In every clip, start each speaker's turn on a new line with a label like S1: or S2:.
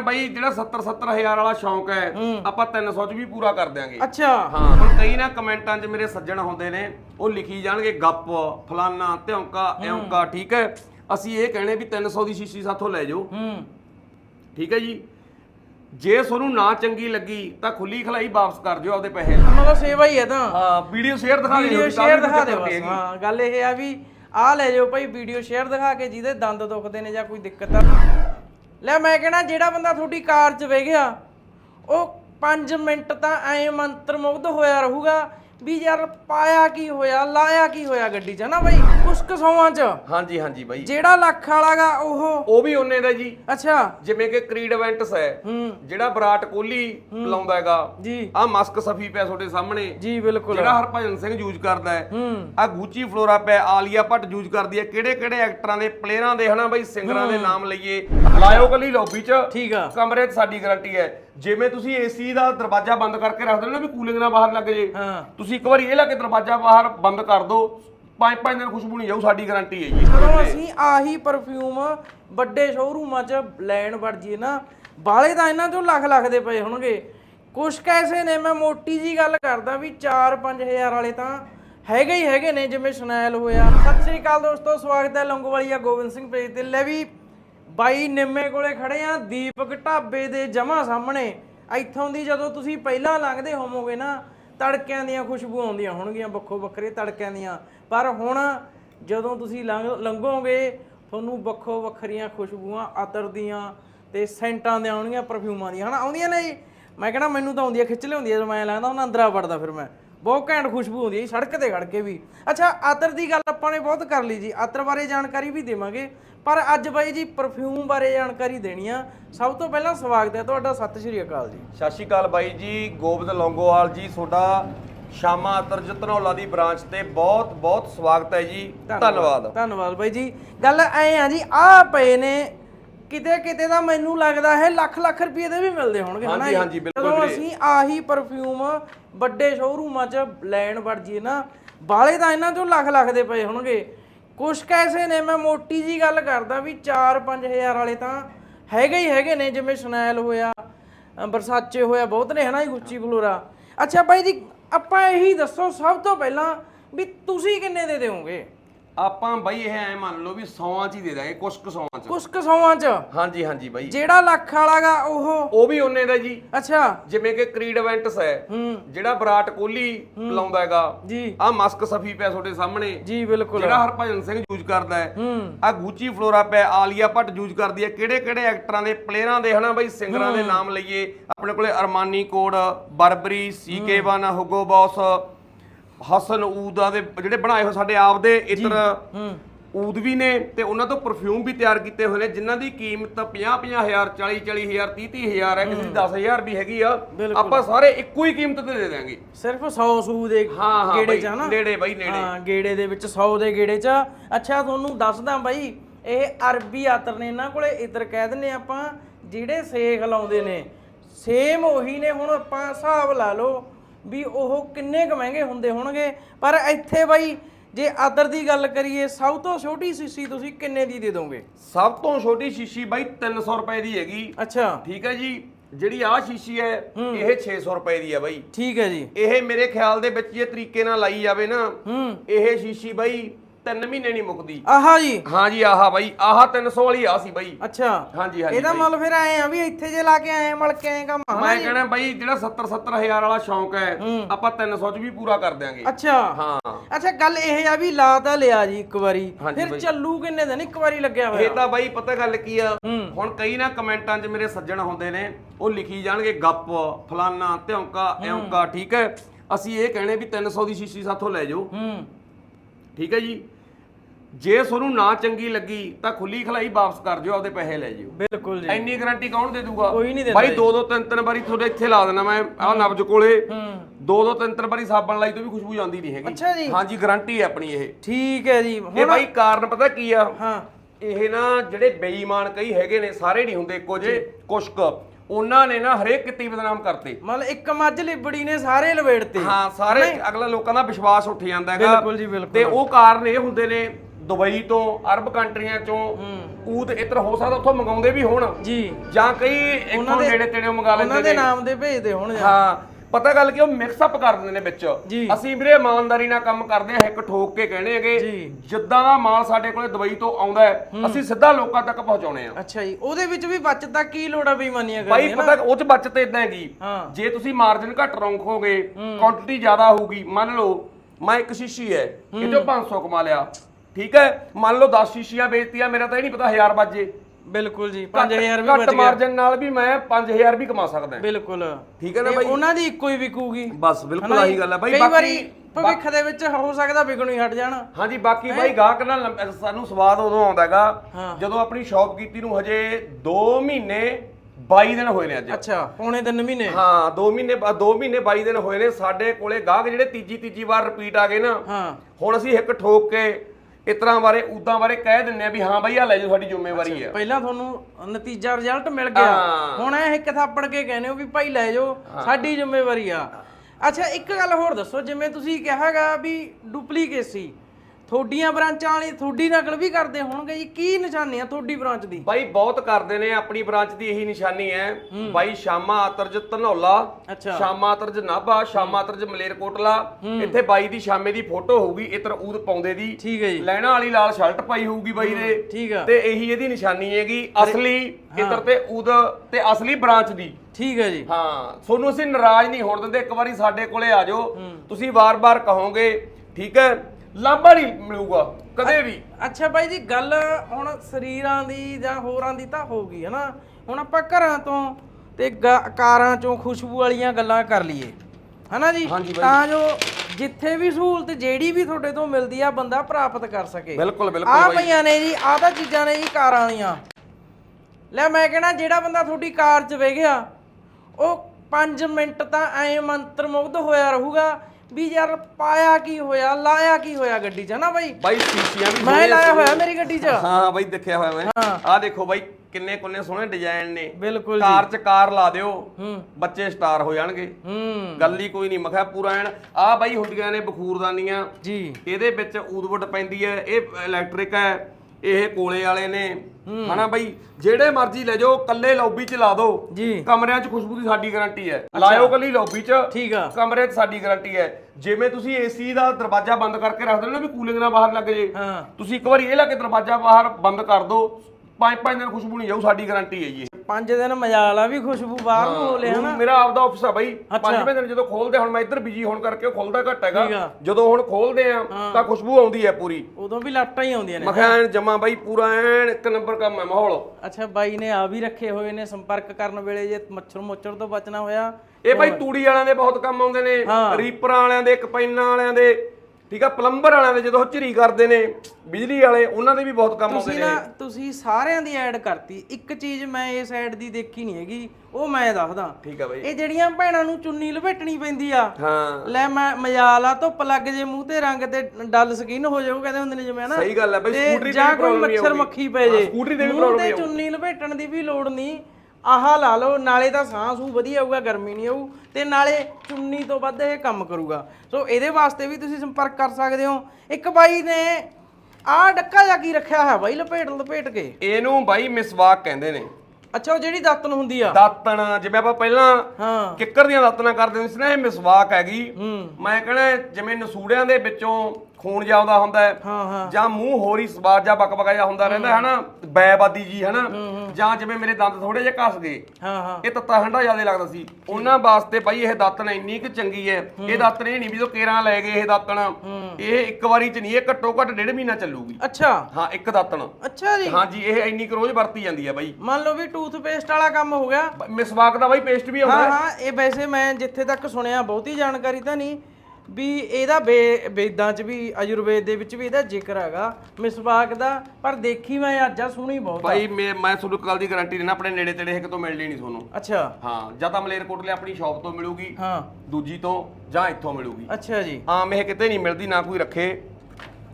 S1: ਬਾਈ ਜਿਹੜਾ 70 70000 ਵਾਲਾ ਸ਼ੌਂਕ ਹੈ ਆਪਾਂ 300 ਚ ਵੀ ਪੂਰਾ ਕਰ ਦਿਆਂਗੇ।
S2: ਅੱਛਾ।
S1: ਹਾਂ। ਹੁਣ ਕਈ ਨਾ ਕਮੈਂਟਾਂ 'ਚ ਮੇਰੇ ਸੱਜਣ ਹੁੰਦੇ ਨੇ ਉਹ ਲਿਖੀ ਜਾਣਗੇ ਗੱਪ ਫਲਾਨਾ ਧਿਉਂਕਾ ਇਉਂਕਾ ਠੀਕ ਹੈ? ਅਸੀਂ ਇਹ ਕਹਿਣੇ ਵੀ 300 ਦੀ ਸ਼ੀਸ਼ੀ ਸਾਥੋਂ ਲੈ ਜਾਓ।
S2: ਹੂੰ।
S1: ਠੀਕ ਹੈ ਜੀ? ਜੇ ਤੁਹਾਨੂੰ ਨਾ ਚੰਗੀ ਲੱਗੀ ਤਾਂ ਖੁੱਲੀ ਖਲਾਈ ਵਾਪਸ ਕਰ ਦਿਓ ਆਪਦੇ ਪੈਸੇ
S2: ਮਤਲਬ ਸੇਵਾ ਹੀ ਹੈ ਤਾਂ।
S1: ਹਾਂ ਵੀਡੀਓ ਸ਼ੇਅਰ ਦਿਖਾ ਦਿਓ
S2: ਵੀਡੀਓ ਸ਼ੇਅਰ ਦਿਖਾ ਦੇ
S1: ਦਿੱਕਤ
S2: ਬਸ
S1: ਨਹੀਂ ਹੈਗੀ।
S2: ਹਾਂ ਗੱਲ ਇਹ ਆ ਵੀ ਆਹ ਲੈ ਜਾਓ ਭਾਈ ਵੀਡੀਓ ਸ਼ੇਅਰ ਦਿਖਾ ਕੇ ਜਿਹਦੇ ਦੰਦ ਦੁਖਦੇ ਨੇ ਜਾਂ ਕੋਈ ਦਿੱਕਤ ਆ। ਲੈ ਮੈਂ ਕਹਿਣਾ ਜਿਹੜਾ ਬੰਦਾ ਤੁਹਾਡੀ ਕਾਰ 'ਚ ਬਹਿ ਗਿਆ, ਉਹ 5 ਮਿੰਟ ਤਾਂ ਐ ਮੰਤਰਮੁਗਧ ਹੋਇਆ ਰਹੂਗਾ ਵੀ ਯਾਰ ਪਾਇਆ ਕੀ ਹੋਇਆ ਲਾਇਆ ਕੀ ਹੋਇਆ ਗੱਡੀ 'ਚ ਨਾ ਬਾਈ? ਕੁਛ ਕਸੌਆਂ 'ਚ।
S1: ਹਾਂਜੀ ਹਾਂਜੀ ਬਾਈ।
S2: ਜਿਹੜਾ ਲੱਖ ਵਾਲਾਗਾ ਉਹ?
S1: ਉਹ ਵੀ ਉਹਨੇ ਦਾ ਜੀ।
S2: ਅੱਛਾ।
S1: ਜਿਵੇਂ ਕਿ ਕ੍ਰੀਡ ਇਵੈਂਟਸ ਹੈ ਜਿਹੜਾ ਵਿਰਾਟ ਕੋਹਲੀ ਲਾਉਂਦਾ ਹੈਗਾ
S2: ਜੀ।
S1: ਆ ਮਸਕ ਸਫੀ ਪਿਆ ਤੁਹਾਡੇ ਸਾਹਮਣੇ।
S2: ਜੀ ਬਿਲਕੁਲ।
S1: ਜਿਹੜਾ ਹਰਭਜਨ ਸਿੰਘ ਯੂਜ਼ ਕਰਦਾ ਹੈ ਆ ਗੂਚੀ ਫਲੋਰਾ ਪੈ ਆਲੀਆ ਭੱਟ ਯੂਜ਼ ਕਰਦੀ ਹੈ। ਕਿਹੜੇ ਕਿਹੜੇ ਐਕਟਰਾਂ ਦੇ ਪਲੇਅਰਾਂ ਦੇ ਹਨਾ ਬਾਈ ਸਿੰਗਰਾਂ ਦੇ ਨਾਮ ਲਈਏ। ਲਾਇਓ ਕੱਲੀ ਲੌਬੀ 'ਚ
S2: ਠੀਕ ਆ।
S1: ਕਮਰੇ 'ਚ ਸਾਡੀ ਗਾਰੰਟੀ ਹੈ। ਜਿਵੇਂ ਤੁਸੀਂ ਏਸੀ ਦਾ ਦਰਵਾਜ਼ਾ ਬੰਦ ਕਰਕੇ ਰੱਖ ਦਿੰਦੇ ਨਾ ਵੀ ਕੂਲਿੰਗ ਨਾ ਬਾਹਰ ਲੱਗ ਜੇ
S2: ਹਾਂ।
S1: ਤੁਸੀਂ ਇੱਕ ਵਾਰੀ ਇਹ ਲਾ ਕੇ ਦਰਵਾਜ਼ਾ ਬਾਹਰ ਬੰਦ ਕਰ ਦਿਓ ਪੰਜ ਪੰਜ ਦਿਨ ਖੁਸ਼ਬੂ ਨਹੀਂ ਜਾਊ ਸਾਡੀ ਗਾਰੰਟੀ ਹੈ ਜੀ।
S2: ਜਦੋਂ ਅਸੀਂ ਆਹੀ ਪਰਫਿਊਮ ਵੱਡੇ ਸ਼ੋਰੂਮਾਂ 'ਚ ਲੈਣ ਵੜ ਜੀਏ ਨਾ ਬਾਲੇ ਤਾਂ ਇਹਨਾਂ 'ਚੋਂ ਲੱਖ ਲੱਖ ਦੇ ਪਏ ਹੋਣਗੇ। ਕੁਛ ਕੈਸੇ ਨੇ ਮੈਂ ਮੋਟੀ ਜੀ ਗੱਲ ਕਰਦਾ ਵੀ 4-5000 ਵਾਲੇ ਤਾਂ ਹੈਗੇ ਹੀ ਹੈਗੇ ਨੇ ਜਿਵੇਂ ਸ਼ਨੈਲ ਹੋਇਆ। ਸਤਿ ਸ੍ਰੀ ਅਕਾਲ ਦੋਸਤੋ ਸਵਾਗਤ ਹੈ ਲੰਗੋਵਾਲੀਆ ਗੋਬਿੰਦ ਸਿੰਘ ਪੇਜ ਤੇ। ਲੈ ਵੀ ਬਾਈ ਨਿੰਮੇ ਕੋਲੇ ਖੜੇ ਆ, ਦੀਪਕ ਢਾਬੇ ਦੇ ਜਮਾ ਸਾਹਮਣੇ। ਇੱਥੋਂ ਦੀ ਜਦੋਂ ਤੁਸੀਂ ਪਹਿਲਾਂ ਲੰਘਦੇ ਹੋਵੋਗੇ ਨਾ, ਤੜਕਿਆਂ ਦੀਆਂ ਖੁਸ਼ਬੂ ਆਉਂਦੀਆਂ ਹੋਣਗੀਆਂ, ਵੱਖੋ ਵੱਖਰੇ ਤੜਕਿਆਂ ਦੀਆਂ। ਪਰ ਹੁਣ ਜਦੋਂ ਤੁਸੀਂ ਲੰਘ- ਲੰਘੋਗੇ, ਤੁਹਾਨੂੰ ਵੱਖੋ ਵੱਖਰੀਆਂ ਖੁਸ਼ਬੂਆਂ ਅਤਰ ਦੀਆਂ ਤੇ ਸੈਂਟਾਂ ਦੀਆਂ ਆਉਣਗੀਆਂ ਪਰਫਿਊਮਾਂ ਦੀਆਂ ਹਨਾ, ਆਉਂਦੀਆਂ ਨੇ ਜੀ? ਮੈਂ ਕਹਿੰਦਾ ਮੈਨੂੰ ਤਾਂ ਆਉਂਦੀਆਂ, ਖਿੱਚ ਲਿਆਉਂਦੀ ਜਦੋਂ ਮੈਂ ਲੱਗਦਾ ਉਹਨਾਂ ਅੰਦਰਾ ਵੜਦਾ ਫਿਰ ਮੈਂ। ਬਹੁਤ ਘੈਂਟ ਖੁਸ਼ਬੂ ਆਉਂਦੀ ਹੈ ਜੀ, ਸੜਕ ਤੇ ਖੜ ਕੇ ਵੀ। ਅੱਛਾ ਅਤਰ ਦੀ ਗੱਲ ਆਪਾਂ ਨੇ ਬਹੁਤ ਕਰ ਲਈ ਜੀ। ਅਤਰ ਬਾਰੇ ਜਾਣਕਾਰੀ ਵੀ ਦੇਵਾਂਗੇ। ਪਰ ਅੱਜ ਬਾਈ ਜੀ ਪਰਫਿਊਮ ਬਾਰੇ ਜਾਣਕਾਰੀ ਦੇਣੀ ਆ। ਸਭ ਤੋਂ ਪਹਿਲਾਂ ਸਵਾਗਤ ਹੈ ਤੁਹਾਡਾ। ਸਤਿ ਸ਼੍ਰੀ ਅਕਾਲ ਜੀ।
S1: ਸਤਿ ਸ਼੍ਰੀ ਅਕਾਲ ਬਾਈ ਜੀ। ਗੋਬਿੰਦ ਲੌਂਗੋਵਾਲ ਜੀ ਤੁਹਾਡਾ ਸ਼ਾਮਾ ਅਤਰ ਧਨੌਲਾ ਦੀ ਬ੍ਰਾਂਚ ਤੇ ਬਹੁਤ ਬਹੁਤ ਸਵਾਗਤ ਹੈ ਜੀ। ਧੰਨਵਾਦ।
S2: ਧੰਨਵਾਦ। ਬਾਈ ਜੀ। ਗੱਲ ਐ ਆ ਜੀ ਆ ਪਏ ਨੇ ਕਿਤੇ ਕਿਤੇ ਤਾਂ ਮੈਨੂੰ ਲੱਗਦਾ ਹੈ ਲੱਖ ਲੱਖ ਰੁਪਏ ਦੇ ਵੀ ਮਿਲਦੇ ਹੋਣਗੇ ਹਨਾ
S1: ਹਾਂਜੀ? ਹਾਂਜੀ, ਬਿਲਕੁਲ
S2: ਜਦੋਂ
S1: ਵੀਰੇ।
S2: ਅਸੀਂ ਆਹੀ ਪਰਫਿਊਮ ਵੱਡੇ ਸ਼ੋਰੂਮਾਂ 'ਚ ਲੈਣ ਵੜ ਜੀਏ ਨਾ ਬਾਲੇ ਤਾਂ ਇਹਨਾਂ 'ਚੋਂ ਲੱਖ ਲੱਖ ਦੇ ਪਏ ਹੋਣਗੇ ਕੁਛ ਕੈਸੇ ਨੇ ਮੈਂ ਮੋਟੀ ਜੀ ਗੱਲ ਕਰਦਾ ਵੀ 4-5000 ਵਾਲੇ ਤਾਂ ਹੈਗੇ ਹੀ ਹੈਗੇ ਨੇ ਜਿਵੇਂ ਸ਼ਨੈਲ ਹੋਇਆ ਅ, ਵਰਸਾਚੇ ਹੋਇਆ ਬਹੁਤ ਨੇ ਹਨਾ ਜੀ ਗੁੱਚੀ ਫਲੋਰਾ ਅੱਛਾ ਬਾਈ ਜੀ ਆਪਾਂ ਇਹੀ ਦੱਸੋ ਸਭ ਤੋਂ ਪਹਿਲਾਂ ਵੀ ਤੁਸੀਂ ਕਿੰਨੇ ਦੇ ਦਿਓਗੇ
S1: ਆਪਾਂ ਬਾਈ ਇਹ ਐ ਮੰਨ ਲਓ ਵੀ 100 ਚ ਹੀ ਦੇ ਦਾਂਗੇ ਕੁਛ ਕੁ ਸੌਆਂ ਚ।
S2: ਕੁਛ ਕਸੌਆਂ ਚ?
S1: ਹਾਂਜੀ ਹਾਂਜੀ ਬਾਈ।
S2: ਜਿਹੜਾ ਲੱਖ ਵਾਲਾਗਾ ਉਹ?
S1: ਉਹ ਵੀ ਉਹਨੇ ਦਾ ਜੀ।
S2: ਅੱਛਾ।
S1: ਜਿਵੇਂ ਕਿ ਕ੍ਰੀਡ ਇਵੈਂਟਸ ਹੈ
S2: ਹੂੰ।
S1: ਜਿਹੜਾ ਵਿਰਾਟ ਕੋਹਲੀ ਲਾਉਂਦਾ ਹੈਗਾ
S2: ਜੀ।
S1: ਆ ਮਸਕ ਸਫੀ ਪਿਆ ਤੁਹਾਡੇ ਸਾਹਮਣੇ।
S2: ਜੀ ਬਿਲਕੁਲ।
S1: ਜਿਹੜਾ ਹਰਭਜਨ ਸਿੰਘ ਯੂਜ਼ ਕਰਦਾ ਹੈ
S2: ਹੂੰ।
S1: ਆ ਗੂਚੀ ਫਲੋਰਾ ਪੈ ਆਲੀਆ ਭੱਟ ਯੂਜ਼ ਕਰਦੀ ਹੈ। ਕਿਹੜੇ ਕਿਹੜੇ ਐਕਟਰਾਂ ਦੇ ਪਲੇਅਰਾਂ ਦੇ ਹਨਾ ਬਾਈ ਸਿੰਗਰਾਂ ਦੇ ਨਾਮ ਲਈਏ। ਆਪਣੇ ਕੋਲੇ Armani code Burberry CK one Hugo Boss Hasan ਊਦਾ ਦੇ ਜਿਹੜੇ ਬਣਾਏ ਹੋਏ ਸਾਡੇ ਆਪ ਦੇ ਇਤਰ ਊਦ ਵੀ ਨੇ ਤੇ ਉਹਨਾਂ ਤੋਂ ਪਰਫਿਊਮ ਵੀ ਤਿਆਰ ਕੀਤੇ ਹੋਏ ਨੇ ਜਿਨ੍ਹਾਂ ਦੀ ਕੀਮਤ 50 50000 40 40000 30 30000 ਹੈ ਕਿਸੇ ਦੀ 10000 ਵੀ ਹੈਗੀ ਆ ਆਪਾਂ ਸਾਰੇ ਇੱਕੋ ਹੀ ਕੀਮਤ ਤੇ ਦੇ ਦਾਂਗੇ
S2: ਸਿਰਫ 100 ਸੂ ਦੇ ਗੇੜੇ ਚ ਹਨਾ?
S1: ਨੇੜੇ ਬਾਈ ਨੇੜੇ।
S2: ਹਾਂ ਗੇੜੇ ਦੇ ਵਿੱਚ 100 ਦੇ ਗੇੜੇ ਚ। ਅੱਛਾ ਤੁਹਾਨੂੰ ਦੱਸਦਾ ਬਾਈ ਇਹ ਅਰਬੀ ਆਤਰ ਨੇ ਇਹਨਾਂ ਕੋਲੇ ਇਤਰ ਕਹਿ ਦਿੰਨੇ ਆਪਾਂ ਜਿਹੜੇ ਸੇਖ ਲਾਉਂਦੇ ਨੇ। ਸੇਮ ਉਹੀ ਨੇ ਹੁਣ ਆਪਾਂ ਹਿਸਾਬ ਲਾ ਲਓ ਵੀ ਉਹ ਕਿੰਨੇ ਕੁ ਮਹਿੰਗੇ ਹੁੰਦੇ ਹੋਣਗੇ। ਪਰ ਇੱਥੇ ਬਾਈ ਜੇ ਆਦਰ ਦੀ ਗੱਲ ਕਰੀਏ ਸਭ ਤੋਂ ਛੋਟੀ ਸੀਸੀ ਤੁਸੀਂ ਕਿੰਨੇ ਦੀ ਦੇ ਦੋਗੇ?
S1: ਸਭ ਤੋਂ ਛੋਟੀ ਸ਼ੀਸ਼ੀ ਬਾਈ 300 ਰੁਪਏ ਦੀ ਹੈਗੀ।
S2: ਅੱਛਾ।
S1: ਠੀਕ ਹੈ ਜੀ। ਜਿਹੜੀ ਆਹ ਸ਼ੀਸ਼ੀ ਹੈ ਇਹ 600 ਰੁਪਏ ਦੀ ਹੈ ਬਾਈ।
S2: ਠੀਕ ਹੈ ਜੀ।
S1: ਇਹ ਮੇਰੇ ਖਿਆਲ ਦੇ ਵਿੱਚ ਜੇ ਤਰੀਕੇ ਨਾਲ ਲਾਈ ਜਾਵੇ ਨਾ
S2: ਹੂੰ।
S1: ਇਹ ਸ਼ੀਸ਼ੀ ਬਾਈ 3 ਮਹੀਨੇ ਨਹੀਂ ਮੁੱਕਦੀ।
S2: ਆਹਾ ਜੀ।
S1: ਹਾਂ ਜੀ ਆਹਾ ਬਾਈ ਆਹ 300 ਵਾਲੀ ਆ ਸੀ ਬਾਈ।
S2: ਅੱਛਾ।
S1: ਹਾਂਜੀ ਹਾਂਜੀ
S2: ਇਹਦਾ ਮਤਲਬ ਫਿਰ ਆਏ ਆ ਵੀ ਇੱਥੇ ਜੇ ਲਾ ਕੇ ਆਏ ਮਲ ਕੇ ਆਏ ਕੰਮ
S1: ਮੈਂ
S2: ਜੀ?
S1: ਕਹਿਣਾ ਬਾਈ ਜਿਹੜਾ 70 70000 ਵਾਲਾ ਸ਼ੌਂਕ ਹੈ ਆਪਾਂ 300 ਚ ਵੀ ਪੂਰਾ ਕਰ ਦਿਆਂਗੇ।
S2: ਅੱਛਾ।
S1: ਹਾਂ।
S2: ਅੱਛਾ ਗੱਲ ਇਹ ਆ ਵੀ ਲਾ ਤਾਂ ਲਿਆ ਜੀ ਇੱਕ ਵਾਰੀ। ਫਿਰ। ਚੱਲੂ ਕਿੰਨੇ ਦਿਨ? ਇੱਕ ਵਾਰੀ ਲੱਗਿਆ
S1: ਇਹ
S2: ਹੋਇਆ
S1: ਤਾਂ ਬਾਈ ਪਤਾ ਗੱਲ ਕੀ ਆ?
S2: ਹੂੰ।
S1: ਹੁਣ ਕਈ ਨਾ ਕਮੈਂਟਾਂ 'ਚ ਮੇਰੇ ਸੱਜਣ ਹੁੰਦੇ ਨੇ ਉਹ ਲਿਖੀ ਜਾਣਗੇ ਗੱਪ ਫਲਾਨਾ ਧਿਉਂਕਾ ਇਉਂਕਾ ਠੀਕ ਹੈ? ਅਸੀਂ ਇਹ ਕਹਿਣੇ ਵੀ 300 ਦੀ ਸ਼ੀਸ਼ੀ ਸਾਥੋਂ ਲੈ ਜਾਓ।
S2: ਹੂੰ।
S1: ਠੀਕ ਹੈ ਜੀ? ਜੇ ਤੁਹਾਨੂੰ ਨਾ ਚੰਗੀ ਲੱਗੀ ਤਾਂ ਖੁੱਲੀ ਖਲਾਈ ਵਾਪਸ ਕਰ ਦਿਓ ਆਪਦੇ ਪੈਸੇ ਲੈ ਜਿਓ।
S2: ਬਿਲਕੁਲ ਜੀ।
S1: ਇੰਨੀ ਗਾਰੰਟੀ ਕੌਣ ਦੇ ਦੂਗਾ?
S2: ਕੋਈ ਨਹੀਂ ਦਿੰਦਾ
S1: ਬਾਈ ਦੋ ਦੋ ਤਿੰਨ ਤਿੰਨ ਵਾਰੀ ਤੁਹਾਡੇ ਇੱਥੇ ਲਾ ਦੇਣਾ ਮੈਂ ਆਹ ਨਬਜ ਕੋਲੇ।
S2: ਹੂੰ।
S1: ਦੋ ਦੋ ਤਿੰਨ ਤਿੰਨ ਵਾਰੀ ਸਾਬਣ ਲਾਈ ਤੋਂ ਵੀ ਖੁਸ਼ਬੂ ਜਾਂਦੀ ਨਹੀਂ ਹੈਗੀ।
S2: ਅੱਛਾ ਜੀ।
S1: ਹਾਂਜੀ ਗਾਰੰਟੀ ਹੈ ਆਪਣੀ ਇਹ।
S2: ਠੀਕ ਹੈ ਜੀ।
S1: ਇਹ ਬਾਈ ਕਾਰਨ ਪਤਾ ਕੀ ਆ?
S2: ਹਾਂ।
S1: ਇਹ ਨਾ ਜਿਹੜੇ ਬੇਈਮਾਨ ਕਈ ਹੈਗੇ ਨੇ ਸਾਰੇ ਨਹੀਂ ਹੁੰਦੇ ਇੱਕੋ ਜੇ। ਕੁਛ ਉਹਨਾਂ ਨੇ ਨਾ ਹਰੇਕ ਕਿੱਤੀ ਬਦਨਾਮ ਕਰਤੇ।
S2: ਮਤਲਬ ਇੱਕ ਮੱਝ ਲਿਬੜੀ ਨੇ ਸਾਰੇ ਲਵੇੜਤੇ।
S1: ਹਾਂ ਸਾਰੇ ਅਗਲਾ ਲੋਕਾਂ ਦਾ ਵਿਸ਼ਵਾਸ ਉੱਠ ਜਾਂਦਾ ਹੈਗਾ।
S2: ਬਿਲਕੁਲ ਜੀ, ਬਿਲਕੁਲ।
S1: ਤੇ ਉਹ ਕਾਰਨ ਇਹ ਹੁੰਦੇ ਨੇ ਦੁਬਈ ਤੋਂ ਅਰਬ ਕੰਟਰੀਆਂ ਚੋਂ ਊਦ ਇਤਰ ਹੋ ਸਕਦਾ ਉੱਥੋਂ ਮੰਗਾਉਂਦੇ ਵੀ ਹੋਣ।
S2: ਜੀ।
S1: ਜਾਂ ਕਈ ਇੱਥੋਂ
S2: ਦੇ-
S1: ਨੇੜੇ ਤੇੜੇ ਮੰਗਾ
S2: ਉਹਨਾਂ
S1: ਲੈਂਦੇ
S2: ਦੇ
S1: ਨੇ।
S2: ਨਾਮ ਦੇ ਭੇਜਦੇ ਹੁਣ ਜਾਂ।
S1: ਹਾਂ ਪਤਾ ਗੱਲ ਕਿ ਉਹ ਮਿਕਸ ਅਪ ਕਰ ਦਿੰਦੇ ਨੇ ਵਿੱਚ। ਅਸੀਂ ਵੀਰੇ ਇਮਾਨਦਾਰੀ ਨਾਲ ਕੰਮ ਕਰਦੇ ਆ ਇੱਕ ਠੋਕ ਕੇ ਕਹਿੰਦੇ ਹੈਗੇ। ਜਿੱਦਾਂ ਦਾ ਮਾਲ ਸਾਡੇ ਕੋਲੇ ਦੁਬਈ ਤੋਂ ਆਉਂਦਾ ਹੈ ਅਸੀਂ ਸਿੱਧਾ ਲੋਕਾਂ ਤੱਕ ਪਹੁੰਚਾਉਣੇ ਆ
S2: ਅੱਛਾ ਜੀ ਉਹਦੇ ਵਿੱਚ ਵੀ ਬਚਤ ਕੀ ਲੋੜ ਆ ਬੇਈਮਾਨੀਆਂ
S1: ਬਾਈ
S2: ਕਰਨੀ
S1: ਪਤਾ ਉਹ ਚ ਬਚਤ ਇਦਾਂ ਹੈਗੀ। ਜੇ ਤੁਸੀਂ ਮਾਰਜਨ ਘੱਟ ਰੋਕੋਗੇ ਕੁਆਂਟੀਟੀ ਜ਼ਿਆਦਾ ਹੋਊਗੀ। ਮੰਨ ਲਓ ਮੈਂ ਇੱਕ ਸ਼ੀਸ਼ੀ ਹੈ ਇਹ ਚੋਂ 500 ਕਮਾ ਲਿਆ। ਠੀਕ ਹੈ? ਮੰਨ ਲਓ 10 ਸ਼ੀਸ਼ੀਆਂ ਵੇਚਤੀਆਂ ਮੇਰਾ ਤਾਂ ਇਹ ਨਹੀਂ ਪਤਾ 1000 ਬਾਜੇ
S2: ਬਿਲਕੁਲ ਜੀ 5000 ਵੀ
S1: ਘੱਟ
S2: ਬਚ ਗਿਆ।
S1: ਮਾਰਜਨ ਨਾਲ ਵੀ ਮੈਂ 5000 ਵੀ ਕਮਾ ਸਕਦਾ
S2: ਬਿਲਕੁਲ।
S1: ਠੀਕ ਹੈ ਨਾ
S2: ਤੇ
S1: ਬਾਈ?
S2: ਉਹਨਾਂ ਦੀ ਇੱਕੋ ਹੀ ਵਿਕੂਗੀ।
S1: ਬਸ ਬਿਲਕੁਲ ਆਹੀ? ਗੱਲ ਹੈ ਬਾਈ।
S2: ਕਈ ਵਾਰੀ
S1: ਬਾਕੀ
S2: ਭਵਿੱਖ ਦੇ ਵਿੱਚ ਹੋ ਸਕਦਾ ਵਿਕਣੋਂ ਹੀ ਹਟ ਜਾਣ।
S1: ਹਾਂਜੀ ਬਾਕੀ ਬਾਈ ਗਾਹਕ ਨਾਲ ਸਾਨੂੰ ਸਵਾਦ ਉਦੋਂ ਆਉਂਦਾ ਹੈਗਾ
S2: ਹਾਂ।
S1: ਜਦੋਂ ਆਪਣੀ ਸ਼ਾਪ ਕੀਤੀ ਨੂੰ ਹਜੇ 2 ਮਹੀਨੇ 22 ਦਿਨ ਹੋਏ ਨੇ ਅੱਜ।
S2: ਅੱਛਾ ਪੌਣੇ 3 ਮਹੀਨੇ।
S1: ਹਾਂ 2 ਮਹੀਨੇ 2 ਮਹੀਨੇ 22 ਦਿਨ ਹੋਏ ਨੇ। ਸਾਡੇ ਕੋਲੇ ਗਾਹਕ ਜਿਹੜੇ ਤੀਜੀ ਤੀਜੀ ਵਾਰ ਰਿਪੀਟ ਆ ਗਏ ਨਾ
S2: ਹਾਂ।
S1: ਹੁਣ ਅਸੀਂ ਇੱਕ ਠੋਕ ਕੇ ਇਤਰਾਂ ਬਾਰੇ ਉਦਾਂ ਬਾਰੇ ਕਹਿ ਦਿੰਨੇ ਆ ਵੀ ਹਾਂ ਬਾਈ ਆ ਲੈ ਜਾਓ ਸਾਡੀ ਜ਼ਿੰਮੇਵਾਰੀ ਹੈ
S2: ਪਹਿਲਾਂ ਤੁਹਾਨੂੰ ਨਤੀਜਾ ਰਿਜ਼ਲਟ ਮਿਲ ਗਿਆ।
S1: ਹਾਂ।
S2: ਹੁਣ ਇਹ ਇੱਕ ਥਾਪੜ ਕੇ ਕਹਿੰਦੇ ਹੋ ਵੀ ਭਾਈ ਲੈ ਜਾਓ ਸਾਡੀ ਜ਼ਿੰਮੇਵਾਰੀ ਆ। ਅੱਛਾ ਇੱਕ ਗੱਲ ਹੋਰ ਦੱਸੋ ਜਿਵੇਂ ਤੁਸੀਂ ਕਿਹਾਗਾ ਵੀ ਡੁਪਲੀਕੇਸੀ ਤੁਹਾਡੀਆਂ ਬ੍ਰਾਂਚਾਂ ਵਾਲੀ ਤੁਹਾਡੀ ਨਕਲ ਵੀ ਕਰਦੇ ਹੋਣਗੇ ਜੀ। ਕੀ ਨਿਸ਼ਾਨੀ ਆ ਤੁਹਾਡੀ ਬ੍ਰਾਂਚ ਦੀ?
S1: ਬਾਈ ਬਹੁਤ ਕਰਦੇ ਨੇ ਆਪਣੀ ਬ੍ਰਾਂਚ ਦੀ ਇਹੀ ਨਿਸ਼ਾਨੀ ਹੈ। ਬਾਈ ਸ਼ਾਮਾ ਆਤਰਜ ਧਨੌਲਾ ਸ਼ਾਮਾ ਆਤਰਜ ਨਾਭਾ ਸ਼ਾਮਾ ਆਤਰਜ ਮਲੇਰਕੋਟਲਾ ਇੱਥੇ ਬਾਈ ਦੀ ਸ਼ਾਮੇ ਦੀ ਫੋਟੋ ਹੋਊਗੀ ਇਤਰ ਊਦ ਪਾਉਂਦੇ ਦੀ।
S2: ਠੀਕ ਹੈ ਜੀ।
S1: ਲੈਣਾ ਵਾਲੀ ਲਾਲ ਸ਼ਰਟ ਪਾਈ ਹੋਊਗੀ ਬਾਈ ਦੇ।
S2: ਠੀਕ ਆ।
S1: ਤੇ ਇਹੀ ਇਹਦੀ ਨਿਸ਼ਾਨੀ ਹੈਗੀ ਅਸਲੀ ਇਤਰ ਤੇ ਊਦ ਤੇ ਅਸਲੀ ਬ੍ਰਾਂਚ ਦੀ।
S2: ਠੀਕ ਹੈ ਜੀ।
S1: ਹਾਂ ਤੁਹਾਨੂੰ ਅਸੀਂ ਨਾਰਾਜ਼ ਨਹੀਂ ਹੋਣ ਦਿੰਦੇ ਇੱਕ ਵਾਰੀ ਸਾਡੇ ਕੋਲੇ ਆ ਜਾਓ। ਤੁਸੀਂ ਵਾਰ-ਵਾਰ ਕਹੋਗੇ ਠੀਕ ਹੈ ਲਾਂਭਾ ਨਹੀਂ ਮਿਲੂਗਾ ਕਦੇ ਵੀ।
S2: ਅੱਛਾ ਬਾਈ ਜੀ ਗੱਲ ਹੁਣ ਸਰੀਰਾਂ ਦੀ ਜਾਂ ਹੋਰਾਂ ਦੀ ਤਾਂ ਹੋਊਗੀ ਹਨਾ? ਹੁਣ ਆਪਾਂ ਘਰਾਂ ਤੋਂ ਤੇ ਗਾ- ਕਾਰਾਂ ਚੋਂ ਖੁਸ਼ਬੂ ਵਾਲੀਆਂ ਗੱਲਾਂ ਕਰ ਲਈਏ। ਹਨਾ ਜੀ?
S1: ਹਾਂਜੀ ਬਾਈ।
S2: ਤਾਂ ਜੋ ਜਿੱਥੇ ਵੀ ਸਹੂਲਤ ਜਿਹੜੀ ਵੀ ਤੁਹਾਡੇ ਤੋਂ ਮਿਲਦੀ ਆ ਬੰਦਾ ਪ੍ਰਾਪਤ ਕਰ ਸਕੇ।
S1: ਬਿਲਕੁਲ ਬਿਲਕੁਲ
S2: ਆ
S1: ਬਾਈ।
S2: ਪਈਆਂ ਨੇ ਜੀ ਆਹ ਤਾਂ ਚੀਜ਼ਾਂ ਨੇ ਜੀ ਕਾਰਾਂ ਦੀਆਂ। ਲੈ ਮੈਂ ਕਹਿਣਾ ਜਿਹੜਾ ਬੰਦਾ ਤੁਹਾਡੀ ਕਾਰ 'ਚ ਬਹਿ ਗਿਆ ਉਹ 5 ਮਿੰਟ ਤਾਂ ਐ ਮੰਤਰ ਮੁਗਧ ਹੋਇਆ ਰਹੂਗਾ ਵੀ ਯਾਰ ਪਾਇਆ ਕੀ ਹੋਇਆ ਲਾਇਆ ਕੀ ਹੋਇਆ ਗੱਡੀ 'ਚ ਹਨਾ ਬਾਈ?
S1: ਬਾਈ ਸ਼ੀਸ਼ੀਆਂ ਵੀ
S2: ਮੈਂ
S1: ਸੋਹਣੀਆਂ
S2: ਲਾਇਆ ਹੋਇਆ। ਮੇਰੀ ਗੱਡੀ 'ਚ।
S1: ਹਾਂ ਬਾਈ ਦੇਖਿਆ ਹੋਇਆ ਮੈਂ।
S2: ਹਾਂ।
S1: ਆਹ ਦੇਖੋ ਬਾਈ ਕਿੰਨੇ ਕੁੰਨੇ ਸੋਹਣੇ ਡਿਜ਼ਾਈਨ ਨੇ।
S2: ਬਿਲਕੁਲ ਜੀ।
S1: ਕਾਰ 'ਚ ਕਾਰ ਲਾ ਦਿਓ
S2: ਹੂੰ।
S1: ਬੱਚੇ ਸਟਾਰ ਹੋ ਜਾਣਗੇ।
S2: ਹੂੰ।
S1: ਗੱਲ ਹੀ ਕੋਈ ਨਹੀਂ ਮਖਾ ਪੂਰਾ ਐਨ ਆਹ ਬਾਈ ਹੁੰਦੀਆਂ ਨੇ ਬਖੂਰਦਾਨੀਆਂ।
S2: ਜੀ।
S1: ਇਹਦੇ ਵਿੱਚ ਊਦਵਟ ਪੈਂਦੀ ਹੈ ਇਹ ਇਲੈਕਟ੍ਰਿਕ ਹੈ। ਇਹ ਕੋਲੇ ਵਾਲੇ ਨੇ। ਹਨਾ ਬਾਈ ਜਿਹੜੇ ਮਰਜ਼ੀ ਲੈ ਜਾਓ ਕੱਲੇ ਲੌਬੀ 'ਚ ਲਾ ਦਿਓ
S2: ਜੀ।
S1: ਕਮਰਿਆਂ 'ਚ ਖੁਸ਼ਬੂ ਦੀ ਸਾਡੀ ਗਾਰੰਟੀ ਹੈ। ਲਾਇਓ ਕੱਲੀ ਲੌਬੀ 'ਚ
S2: ਠੀਕ ਆ।
S1: ਕਮਰੇ 'ਚ ਸਾਡੀ ਗਾਰੰਟੀ ਹੈ। ਜਿਵੇਂ ਤੁਸੀਂ ਏਸੀ ਦਾ ਦਰਵਾਜ਼ਾ ਬੰਦ ਕਰਕੇ ਰੱਖ ਦਿੰਦੇ ਨਾ ਵੀ ਕੂਲਿੰਗ ਨਾ ਬਾਹਰ ਲੱਗ ਜੇ।
S2: ਹਾਂ।
S1: ਤੁਸੀਂ ਇੱਕ ਵਾਰੀ ਇਹ ਲਾ ਕੇ ਦਰਵਾਜ਼ਾ ਬਾਹਰ ਬੰਦ ਕਰ ਦਿਓ ਪੰਜ ਪੰਜ ਦਿਨ ਖੁਸ਼ਬੂ ਨਹੀਂ ਜਾਊ ਸਾਡੀ ਗਾਰੰਟੀ ਹੈ ਜੀ।
S2: ਪੰਜ ਦਿਨ ਮਜਾਲ ਆ ਵੀ ਖੁਸ਼ਬੂ ਬਾਹਰ ਨੂੰ ਹੋ ਲਿਆ
S1: ਹੁਣ ਮੇਰਾ ਆਪਦਾ ਆਫਿਸ ਆ ਬਾਈ। ਪੰਜਵੇਂ ਦਿਨ ਜਦੋਂ ਖੋਲਦੇ ਹੁਣ ਮੈਂ ਇੱਧਰ ਬਿਜ਼ੀ ਹੋਣ ਕਰਕੇ ਖੁੱਲਦਾ ਘੱਟ ਹੈਗਾ। ਜਦੋਂ ਹੁਣ ਖੋਲਦੇ ਆ ਤਾਂ ਖੁਸ਼ਬੂ ਆਉਂਦੀ ਹੈ ਪੂਰੀ।
S2: ਉਦੋਂ ਵੀ ਲੱਟਾਂ ਹੀ ਆਉਂਦੀਆਂ ਨੇ।
S1: ਮਖਾਨ ਜਮਾ ਬਾਈ ਪੂਰਾ ਐਨ ਇੱਕ ਨੰਬਰ ਕੰਮ ਹੈ ਮਾਹੌਲ।
S2: ਅੱਛਾ ਬਾਈ ਨੇ ਆ ਵੀ ਰੱਖੇ ਹੋਏ ਨੇ ਸੰਪਰਕ ਕਰਨ ਵੇਲੇ ਜੇ ਮੱਛਰ ਮੁੱਛਰ ਤੋਂ ਬਚਣਾ ਹੋਇਆ।
S1: ਇਹ ਬਾਈ ਤੂੜੀ ਵਾਲਿਆਂ ਦੇ ਬਹੁਤ ਕੰਮ ਆਉਂਦੇ ਨੇ। ਰੀਪਰਾਂ ਵਾਲਿਆਂ ਦੇ ਕਪੈਨਾਂ ਵਾਲਿਆਂ ਦੇ। ਠੀਕ ਆ ਪਲੰਬਰ ਵਾਲਿਆਂ ਦੇ ਜਦੋਂ ਝਰੀ ਕਰਦੇ ਨੇ ਬਿਜਲੀ ਵਾਲੇ ਉਹਨਾਂ ਦੇ ਵੀ ਬਹੁਤ ਕੰਮ ਆਉਂਦੇ
S2: ਤੁਸੀਂ
S1: ਨੇ।
S2: ਨਾ ਤੁਸੀਂ ਸਾਰਿਆਂ ਦੀ ਐਡ ਕਰਤੀ। ਇੱਕ ਚੀਜ਼ ਮੈਂ ਇਸ ਐਡ ਦੀ ਦੇਖੀ ਨਹੀਂ ਹੈਗੀ ਉਹ ਮੈਂ ਦੱਸਦਾ।
S1: ਠੀਕ ਆ ਬਾਈ।
S2: ਇਹ ਜਿਹੜੀਆਂ ਭੈਣਾਂ ਨੂੰ ਚੁੰਨੀ ਲਪੇਟਣੀ ਪੈਂਦੀ ਆ
S1: ਹਾਂ।
S2: ਲੈ ਮੈਂ ਮਜਾਲ ਆ ਧੁੱਪ ਲੱਗ ਜੇ ਮੂੰਹ ਤੇ ਰੰਗ ਤੇ ਡਲ ਸਕਿਨ ਹੋ ਜਾਊ ਕਹਿੰਦੇ ਹੁੰਦੇ ਨੇ ਜਿਵੇਂ ਨਾ
S1: ਸਹੀ ਗੱਲ ਹੈ ਬਾਈ
S2: ਤੇ
S1: ਸਕੂਟਰੀ
S2: ਜਾਂ
S1: ਵੀ
S2: ਕੋਈ
S1: ਪ੍ਰੋਬਲਮ ਨਹੀਂ
S2: ਮੱਛਰ ਮੱਖੀ ਪੈ
S1: ਹਾਂ,
S2: ਜੇ।
S1: ਸਕੂਟਰੀ ਤੇ ਵੀ
S2: ਮੂੰਹ ਤੇ
S1: ਆਉਂਦੀ।
S2: ਚੁੰਨੀ ਲਪੇਟਣ ਦੀ ਵੀ ਲੋੜ ਨਹੀਂ। ਆਹ ਲਾ ਲਓ ਨਾਲੇ ਤਾਂ ਸਾਹ ਸੂ ਵਧੀਆ ਆਊਗਾ ਗਰਮੀ ਨਹੀਂ ਆਊ ਤੇ ਨਾਲੇ ਚੁੰਨੀ ਤੋਂ ਵੱਧ ਇਹ ਕੰਮ ਕਰੂਗਾ। ਸੋ ਇਹਦੇ ਵਾਸਤੇ ਵੀ ਤੁਸੀਂ ਸੰਪਰਕ ਕਰ ਸਕਦੇ ਹੋ। ਇੱਕ ਬਾਈ ਨੇ ਆਹ ਡੱਕਾ ਜਾ ਕੀ ਰੱਖਿਆ ਹੈ ਬਾਈ ਲਪੇਟ ਲਪੇਟ ਕੇ?
S1: ਇਹਨੂੰ ਬਾਈ ਮਿਸਵਾਕ ਕਹਿੰਦੇ ਨੇ।
S2: ਅੱਛਾ ਉਹ ਜਿਹੜੀ ਦਾਤਨ ਹੁੰਦੀ ਆ?
S1: ਦਾਤਣ ਜਿਵੇਂ ਆਪਾਂ ਪਹਿਲਾਂ
S2: ਹਾਂ।
S1: ਕਿੱਕਰ ਦੀਆਂ ਦਾਤਣਾ ਕਰਦੇ ਹੁੰਦੇ ਸੀ ਨਾ ਇਹ ਮਿਸਵਾਕ ਹੈਗੀ। ਮੈਂ ਕਹਣਾ ਜਿਵੇਂ ਨਸੂੜਿਆਂ ਦੇ ਵਿੱਚੋਂ ਖੂਨ ਜਾਉਂਦਾ ਹੁੰਦਾ ਹੈ।
S2: ਹਾਂ ਹਾਂ।
S1: ਜਾਂ ਮੂੰਹ ਹੋਰੀ ਸਵਾਦ ਜਾਂ ਬਕਬਕਾ ਜਿਹਾ ਹੁੰਦਾ ਰਹਿੰਦਾ ਹੈ। ਨਾ ਬੈਬਾਦੀ ਜੀ ਹੈ ਨਾ ਜਾਂ ਜਿਵੇਂ ਮੇਰੇ ਦੰਦ ਥੋੜੇ ਜਿਹਾ ਘਸ ਗਏ।
S2: ਹਾਂ ਹਾਂ।
S1: ਇਹ ਤੱਤਾ ਹੰਡਾ ਜ਼ਿਆਦਾ ਲੱਗਦਾ ਸੀ। ਉਹਨਾਂ ਵਾਸਤੇ ਬਾਈ ਇਹ ਦਾਤਣ ਇੰਨੀ ਕਿ ਚੰਗੀ ਹੈ। ਇਹ ਦਾਤਣ ਇਹ ਨਹੀਂ ਵੀ ਜੋ ਕੇਰਾਂ ਲੈ ਗਏ ਇਹ ਦਾਤਣ। ਇਹ ਇੱਕ ਵਾਰੀ ਚ ਨਹੀਂ ਇਹ ਘੱਟੋ ਘੱਟ ਡੇਢ ਮਹੀਨਾ ਚੱਲੂਗੀ।
S2: ਅੱਛਾ।
S1: ਹਾਂ ਇੱਕ ਦਾਤਣ।
S2: ਅੱਛਾ ਜੀ।
S1: ਹਾਂਜੀ ਇਹ ਇੰਨੀ ਕੁ ਰੋਜ਼ ਵਰਤੀ ਜਾਂਦੀ ਹੈ ਬਾਈ
S2: ਮੰਨ ਲਓ ਵੀ ਟੂਥਪੇਸਟ ਵਾਲਾ ਕੰਮ ਹੋ ਗਿਆ।
S1: ਮਿਸਵਾਕ ਦਾ ਬਾਈ ਪੇਸਟ ਵੀ ਆਉਂਦਾ
S2: ਹਾਂ
S1: ਹੈ।
S2: ਹਾਂ ਇਹ ਵੈਸੇ ਮੈਂ ਜਿੱਥੇ ਤੱਕ ਸੁਣਿਆ ਬਹੁਤੀ ਜਾਣਕਾਰੀ ਤਾਂ ਨਹੀਂ। ਵੀ ਇਹਦਾ ਵੇਦਾਂ 'ਚ ਵੀ ਅਯੁਰਵੇਦ ਦੇ ਵਿੱਚ ਵੀ ਇਹਦਾ ਜ਼ਿਕਰ ਹੈਗਾ। ਮਿਸਵਾਕ ਦਾ ਪਰ ਦੇਖੀ ਮੈਂ ਅੱਜ ਆ ਸੁਣੀ ਬਹੁਤ ਆ।
S1: ਬਾਈ ਮੈਂ ਮੈਂ ਤੁਹਾਨੂੰ ਕੱਲ ਦੀ ਗਾਰੰਟੀ ਦੇਣਾ ਆਪਣੇ ਨੇੜੇ ਤੇੜੇ ਇੱਕ ਤੋਂ ਮਿਲਣੀ ਨਹੀਂ ਤੁਹਾਨੂੰ।
S2: ਅੱਛਾ।
S1: ਹਾਂ ਜਾਂ ਤਾਂ ਮਲੇਰਕੋਟਲੇ ਆਪਣੀ ਸ਼ਾਪ ਤੋਂ ਮਿਲੂਗੀ
S2: ਹਾਂ।
S1: ਦੂਜੀ ਤੋਂ ਜਾਂ ਇੱਥੋਂ ਮਿਲੂਗੀ।
S2: ਅੱਛਾ ਜੀ।
S1: ਆਮ ਇਹ ਕਿਤੇ ਨਹੀਂ ਮਿਲਦੀ ਨਾ ਕੋਈ ਰੱਖੇ।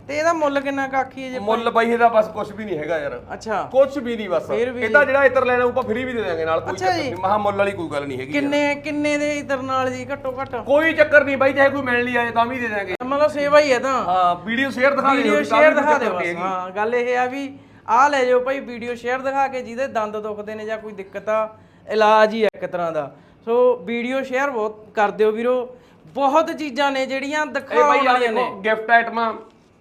S2: ਤੇ ਇਹਦਾ ਮੁੱਲ ਕਿੰਨਾ ਕਾਖੀ ਹੈ ਜੇ
S1: ਮੁੱਲ ਬਾਈ ਇਹਦਾ ਬਸ ਕੁਝ ਵੀ ਨਹੀਂ ਹੈਗਾ ਯਾਰ।
S2: ਅੱਛਾ।
S1: ਕੁਝ ਵੀ ਨਹੀਂ ਬਸ।
S2: ਫਿਰ ਵੀ
S1: ਇਹ ਤਾਂ ਜਿਹੜਾ ਇਤਰ ਲੈਣਾ ਆਪਾਂ ਫ੍ਰੀ ਵੀ ਦੇ ਦਾਂਗੇ ਨਾਲ ਕੋਈ
S2: ਅੱਛਾ
S1: ਚੱਕਰ
S2: ਜੀ।
S1: ਨਹੀਂ। ਮਹਾ ਮੁੱਲ ਵਾਲੀ ਕੋਈ ਗੱਲ ਨਹੀਂ ਹੈਗੀ ਯਾਰ।
S2: ਕਿੰਨੇ ਕਿੰਨੇ ਦੇ ਇਧਰ ਨਾਲ ਜੀ ਘੱਟੋ ਘੱਟ?
S1: ਕੋਈ ਚੱਕਰ ਨਹੀਂ ਬਾਈ ਚਾਹੇ ਕੋਈ ਮਿਲ ਲਈ ਆਏ ਤਾਂ ਵੀ ਦੇ ਦਾਂਗੇ
S2: ਮਤਲਬ ਸੇਵਾ ਹੀ ਹੈ ਤਾਂ।
S1: ਹਾਂ ਵੀਡੀਓ ਸ਼ੇਅਰ ਦਿਖਾ ਦਿਓ
S2: ਵੀਡੀਓ ਸ਼ੇਅਰ ਦਿਖਾ ਦਿਓ ਬਸ। ਹਾਂ ਗੱਲ ਇਹ ਆ ਵੀ ਆ ਲੈ ਜਾਓ ਭਾਈ ਵੀਡੀਓ ਸ਼ੇਅਰ ਦਿਖਾ ਕੇ ਜਿਹਦੇ ਦੰਦ ਦੁਖਦੇ ਨੇ ਜਾਂ ਕੋਈ ਦਿੱਕਤ ਆ ਇਲਾਜ ਹੀ ਆ ਇੱਕ ਤਰ੍ਹਾਂ ਦਾ। ਸੋ ਵੀਡੀਓ ਸ਼ੇਅਰ ਬਹੁਤ ਕਰ ਦਿਓ ਵੀਰੋ। ਬਹੁਤ ਚੀਜ਼ਾਂ ਨੇ ਜਿਹੜੀਆਂ
S1: ਇਹ
S2: ਦਿਖਾਉਣ
S1: ਆ
S2: ਵਾਲੀਆਂ ਨੇ।
S1: ਦੇਖੋ ਗਿਫਟ ਆਈਟਮਾਂ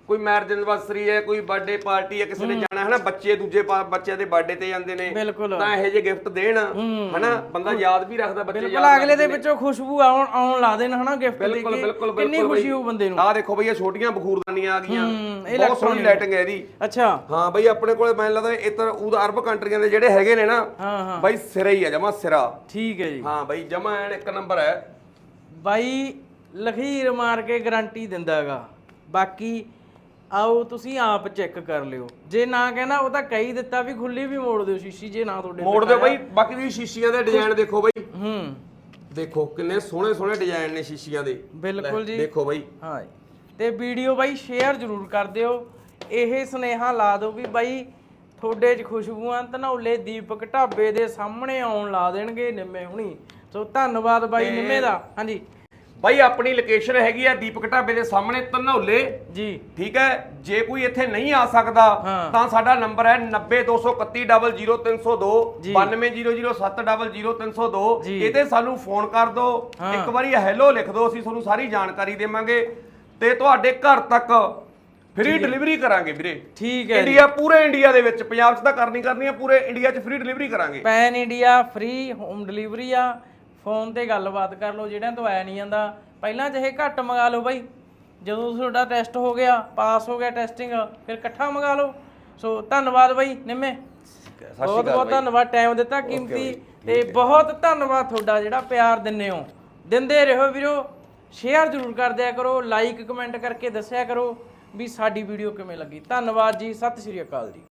S1: ਕੋਈ ਮੈਰਿਜ ਐਨਵਰਸਰੀ ਹੈ ਕੋਈ ਬਰਥਡੇ ਪਾਰਟੀ ਹੈ ਕਿਸੇ ਨੇ ਜਾਣਾ ਹੈ ਨਾ ਬੱਚੇ ਦੂਜੇ ਪਾ- ਬੱਚਿਆਂ ਦੇ ਬਰਥਡੇ ਤੇ ਜਾਂਦੇ ਨੇ।
S2: ਬਿਲਕੁਲ।
S1: ਤਾਂ ਇਹੋ ਜਿਹੇ ਗਿਫਟ ਦੇਣ ਹਨਾ? ਬੰਦਾ ਯਾਦ ਵੀ ਰੱਖਦਾ ਬੱਚੇ
S2: ਬਿਲਕੁਲ ਅਗਲੇ ਦੇ ਵਿੱਚੋਂ ਖੁਸ਼ਬੂ ਆਉਣ ਆਉਣ ਲਾ ਦੇਣ ਹਨਾ ਗਿਫਟ ਦੇ
S1: ਬਿਲਕੁਲ
S2: ਕੇ
S1: ਬਿਲਕੁਲ
S2: ਕਿੰਨੀ ਖੁਸ਼ੀ ਹੋਊ ਬੰਦੇ ਨੂੰ।
S1: ਆਹ ਦੇਖੋ ਬਈ ਇਹ ਛੋਟੀਆਂ ਬਖੂਰਦਾਨੀਆਂ ਆ ਗਈਆਂ। ਬਹੁਤ ਸੋਹਣੀ ਲਾਈਟਿੰਗ ਹੈ ਇਹਦੀ।
S2: ਅੱਛਾ।
S1: ਹਾਂ ਬਈ ਆਪਣੇ ਕੋਲੇ ਮੈਨੂੰ ਲੱਗਦਾ ਇਤਰ ਉਹਦਾ ਅਰਬ ਕੰਟਰੀਆਂ ਦੇ ਜਿਹੜੇ ਹੈਗੇ ਨੇ ਨਾ
S2: ਹਾਂ ਹਾਂ।
S1: ਬਈ ਸਿਰਾ ਹੀ ਆ ਜਮਾ ਸਿਰਾ।
S2: ਠੀਕ ਹੈ ਜੀ।
S1: ਹਾਂ ਬਈ ਜਮਾ ਐਨ ਇੱਕ ਨੰਬਰ ਹੈ।
S2: ਬਾਈ ਲਖੀਰ ਮਾਰ ਕੇ ਗਾਰੰਟੀ ਦਿੰਦਾਗਾ ਬਾਕੀ ਆਓ ਤੁਸੀਂ ਆਪ ਚੈੱਕ ਕਰ ਲਿਓ। ਜੇ ਨਾ ਕਹਿੰਦਾ ਉਹ ਤਾਂ ਕਹੀ ਦਿੱਤਾ ਵੀ ਖੁੱਲੀ ਵੀ ਮੋੜ ਦਿਓ ਸ਼ੀਸ਼ੀ ਜੇ ਨਾ ਤੁਹਾਡੇ
S1: ਮੋੜ ਦਿਓ ਬਈ ਬਾਕੀ ਦੀ ਸ਼ੀਸ਼ੀਆਂ ਦੇ ਡਿਜ਼ਾਈਨ ਦੇਖੋ ਬਈ।
S2: ਹੂੰ।
S1: ਦੇਖੋ ਕਿੰਨੇ ਸੋਹਣੇ ਸੋਹਣੇ ਡਿਜ਼ਾਈਨ ਨੇ ਸ਼ੀਸ਼ੀਆਂ ਦੇ।
S2: ਬਿਲਕੁਲ ਜੀ।
S1: ਦੇਖੋ ਬਈ।
S2: ਹਾਂ। ਤੇ ਵੀਡੀਓ ਬਾਈ ਸ਼ੇਅਰ ਜ਼ਰੂਰ ਕਰ ਦਿਓ। ਇਹ ਸੁਨੇਹਾ ਲਾ ਦਿਓ ਵੀ ਬਾਈ ਤੁਹਾਡੇ 'ਚ ਖੁਸ਼ਬੂਆਂ ਧਨੌਲੇ ਦੀਪਕ ਢਾਬੇ ਦੇ ਸਾਹਮਣੇ ਆਉਣ ਲਾ ਦੇਣਗੇ ਨਿੰਮੇ ਹੁਣੀ। ਸੋ ਧੰਨਵਾਦ ਬਾਈ ਨਿੰਮੇ ਦਾ। ਹਾਂਜੀ।
S1: ਬਾਈ ਆਪਣੀ ਲੋਕੇਸ਼ਨ ਹੈਗੀ ਆ ਦੀਪਕ ਢਾਬੇ ਦੇ ਸਾਹਮਣੇ ਧਨੌਲੇ।
S2: ਜੀ।
S1: ਠੀਕ ਹੈ? ਜੇ ਕੋਈ ਇੱਥੇ ਨਹੀਂ ਆ ਸਕਦਾ। ਤਾਂ ਸਾਡਾ ਨੰਬਰ ਹੈ 90231000302
S2: ਜੀ।
S1: 9200700302
S2: ਜੀ।
S1: ਇਹ ਤੇ ਸਾਨੂੰ ਫੋਨ ਕਰ ਦਿਓ ਇੱਕ ਵਾਰੀ ਹੈਲੋ ਲਿਖ ਦਿਓ ਅਸੀਂ ਤੁਹਾਨੂੰ ਸਾਰੀ ਜਾਣਕਾਰੀ ਦੇਵਾਂਗੇ। ਤੇ ਤੁਹਾਡੇ ਘਰ ਤੱਕ ਫ੍ਰੀ ਡਿਲੀਵਰੀ ਕਰਾਂਗੇ ਵੀਰੇ।
S2: ਠੀਕ ਹੈ
S1: ਇੰਡੀਆ ਪੂਰੇ ਇੰਡੀਆ ਦੇ ਵਿੱਚ ਪੰਜਾਬ 'ਚ ਤਾਂ ਕਰਨੀ ਕਰਨੀ ਹੈ ਪੂਰੇ ਇੰਡੀਆ 'ਚ ਫ੍ਰੀ ਡਿਲੀਵਰੀ ਕਰਾਂਗੇ।
S2: Pan India free home delivery ਆ। ਫੋਨ ਤੇ ਗੱਲਬਾਤ ਕਰ ਲਓ ਜਿਹੜਿਆਂ ਤੋਂ ਆਇਆ ਨਹੀਂ ਜਾਂਦਾ। ਪਹਿਲਾਂ ਚਾਹੇ ਘੱਟ ਮੰਗਾ ਲਓ ਬਾਈ। ਜਦੋਂ ਤੁਹਾਡਾ ਟੈਸਟ ਹੋ ਗਿਆ ਪਾਸ ਹੋ ਗਿਆ ਟੈਸਟਿੰਗ ਫਿਰ ਇਕੱਠਾ ਮੰਗਾ ਲਓ। ਸੋ ਧੰਨਵਾਦ ਬਾਈ ਨਿੰਮੇ। ਬਹੁਤ ਬਹੁਤ ਧੰਨਵਾਦ ਟਾਈਮ ਦਿੱਤਾ ਕੀਮਤੀ। ਤੇ ਬਹੁਤ ਧੰਨਵਾਦ ਤੁਹਾਡਾ ਜਿਹੜਾ ਪਿਆਰ ਦਿੰਨੇ ਹੋ। ਦਿੰਦੇ ਰਹੋ ਵੀਰੋ। ਸ਼ੇਅਰ ਜ਼ਰੂਰ ਕਰ ਦਿਆ ਕਰੋ ਲਾਈਕ ਕਮੈਂਟ ਕਰਕੇ ਦੱਸਿਆ ਕਰੋ ਵੀ ਸਾਡੀ ਵੀਡੀਓ ਕਿਵੇਂ ਲੱਗੀ। ਧੰਨਵਾਦ ਜੀ ਸਤਿ ਸ਼੍ਰੀ ਅਕਾਲ ਜੀ।